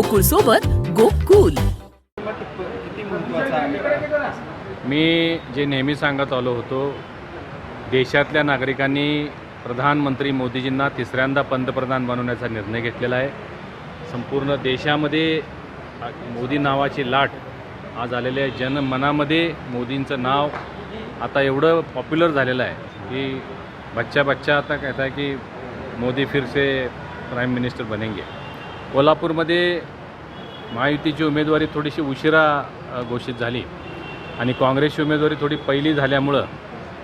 गोकुळ सोबत गोकुल. मी जे नेहमी सांगत आलो होतो देशातल्या नागरिकांनी प्रधानमंत्री मोदीजींना तिसऱ्यांदा पंतप्रधान बनवण्याचा निर्णय घेतलेला आहे. संपूर्ण देशामध्ये मोदी नावाची लाट आज आलेली आहे. जनमनामध्ये मोदींचं नाव आता एवढं पॉप्युलर झालेलं आहे की बच्चा बच्चा आता कहता है की मोदी फिर से प्राईम मिनिस्टर बनेंगे. कोल्हापूरमध्ये महायुतीची उमेदवारी थोडीशी उशिरा घोषित झाली आणि काँग्रेसची उमेदवारी थोडी पहिली झाल्यामुळं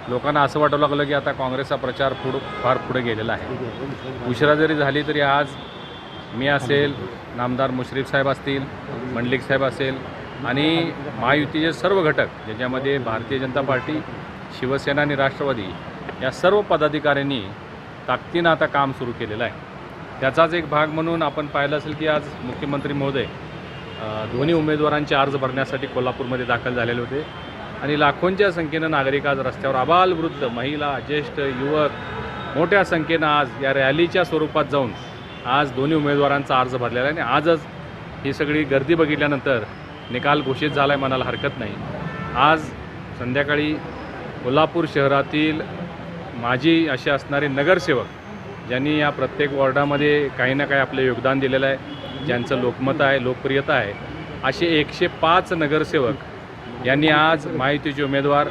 लोकांना असं वाटू लागलं की आता काँग्रेसचा प्रचार पुढं फार पुढे गेलेला आहे. उशिरा जरी झाली तरी आज मी असेल नामदार मुश्रीफ साहेब असतील मंडलिक साहेब असेल आणि महायुतीचे सर्व घटक ज्याच्यामध्ये भारतीय जनता पार्टी शिवसेना आणि राष्ट्रवादी या सर्व पदाधिकाऱ्यांनी ताकदीनं आता काम सुरू केलेलं आहे. त्याचाच एक भाग म्हणून आपण पाहिलं असेल की आज मुख्यमंत्री महोदय दोन्ही उमेदवारांचे अर्ज भरण्यासाठी कोल्हापूरमध्ये दाखल झालेले होते. आणि लाखोंच्या संख्येनं नागरिक आज रस्त्यावर आबालवृद्ध महिला ज्येष्ठ युवक मोठ्या संख्येनं आज या रॅलीच्या स्वरूपात जाऊन आज दोन्ही उमेदवारांचा अर्ज भरलेला आहे. आणि आजच ही सगळी गर्दी बघितल्यानंतर निकाल घोषित झाला आहे म्हणायला हरकत नाही. आज संध्याकाळी कोल्हापूर शहरातील माजी असे असणारे नगरसेवक ज्यांनी या प्रत्येक वॉर्डामध्ये काही ना काही आपलं योगदान दिलेलं आहे ज्यांचं लोकमत आहे लोकप्रियता आहे असे एकशे पाच नगरसेवक यांनी आज महायुतीचे उमेदवार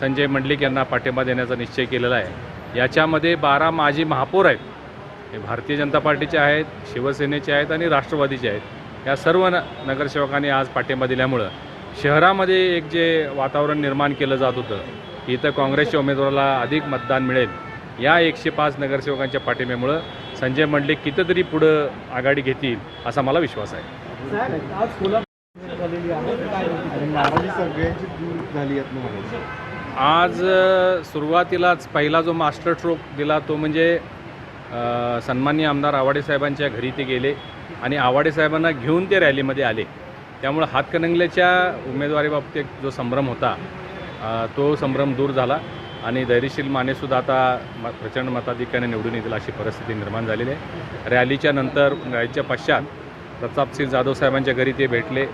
संजय मंडलिक यांना पाठिंबा देण्याचा निश्चय केलेला आहे. याच्यामध्ये बारा माजी महापौर आहेत. हे भारतीय जनता पार्टीचे आहेत शिवसेनेचे आहेत आणि राष्ट्रवादीचे आहेत. या सर्व न नगरसेवकांनी आज पाठिंबा दिल्यामुळं शहरामध्ये एक जे वातावरण निर्माण केलं जात होतं इथं काँग्रेसच्या उमेदवाराला अधिक मतदान मिळेल. या एकशे पाच नगरसेवकांच्या पाठिंब्यामुळं संजय मंडलिक कितीतरी पुढं आघाडी घेतील असा मला विश्वास आहे. आज सुरुवातीलाच पहिला जो मास्टर स्ट्रोक दिला तो म्हणजे अ, सन्माननीय आमदार आवाडे साहेबांच्या घरी ते गेले आणि आवाडे साहेबांना घेऊन ते रॅलीमध्ये आले. त्यामुळं हातकणंगल्याच्या उमेदवारीबाबत एक जो संभ्रम होता तो संभ्रम दूर झाला. आणि धैर्यशील मानेसुद्धा आता म प्रचंड मताधिक्याने निवडून येतील अशी परिस्थिती निर्माण झालेली आहे. रॅलीच्या नंतर रॅलीच्या पश्चात प्रतापसिंह जाधव साहेबांच्या घरी ते भेटले.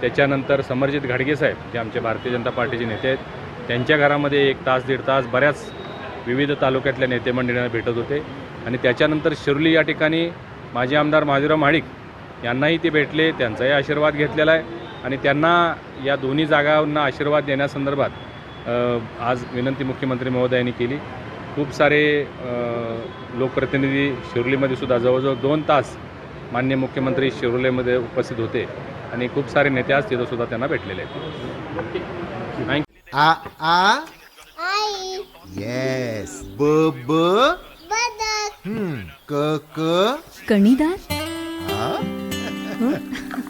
त्याच्यानंतर समरजित घाडगे साहेब जे आमचे भारतीय जनता पार्टीचे नेते आहेत त्यांच्या घरामध्ये एक तास दीड तास बऱ्याच विविध तालुक्यातल्या नेतेमंडळींना भेटत होते. आणि त्याच्यानंतर शिर्ली या ठिकाणी माजी आमदार महाजीराव महाडिक यांनाही ते भेटले त्यांचाही आशीर्वाद घेतलेला आहे. आणि त्यांना या दोन्ही जागांना आशीर्वाद देण्यासंदर्भात आज विनंती मुख्यमंत्री महोदयांनी केली. खूप सारे लोकप्रतिनिधी शिर्लीमध्ये सुद्धा जवळजवळ दोन तास मान्य मुख्यमंत्री शिरोलेमध्ये उपस्थित होते आणि खूप सारे नेते आज तिथं सुद्धा त्यांना भेटलेले आहेत. थँक्यू आ आ? आई. येस ब ब? बदक. हम्म. क क? कणीदार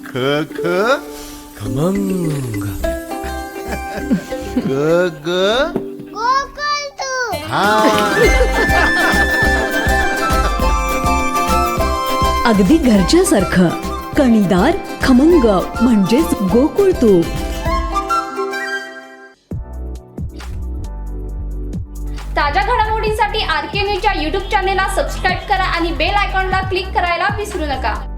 ख ख? खमंग. ग ग. तू. हा. अगदी घरच्यासारखं. कणीदार खमंग म्हणजेच गोकुळ तूप ताज्या घडामोडींसाठी आर के न्यूजच्या यूट्यूब चॅनेलला सबस्क्राईब करा आणि बेल आयकॉनला क्लिक करायला विसरू नका.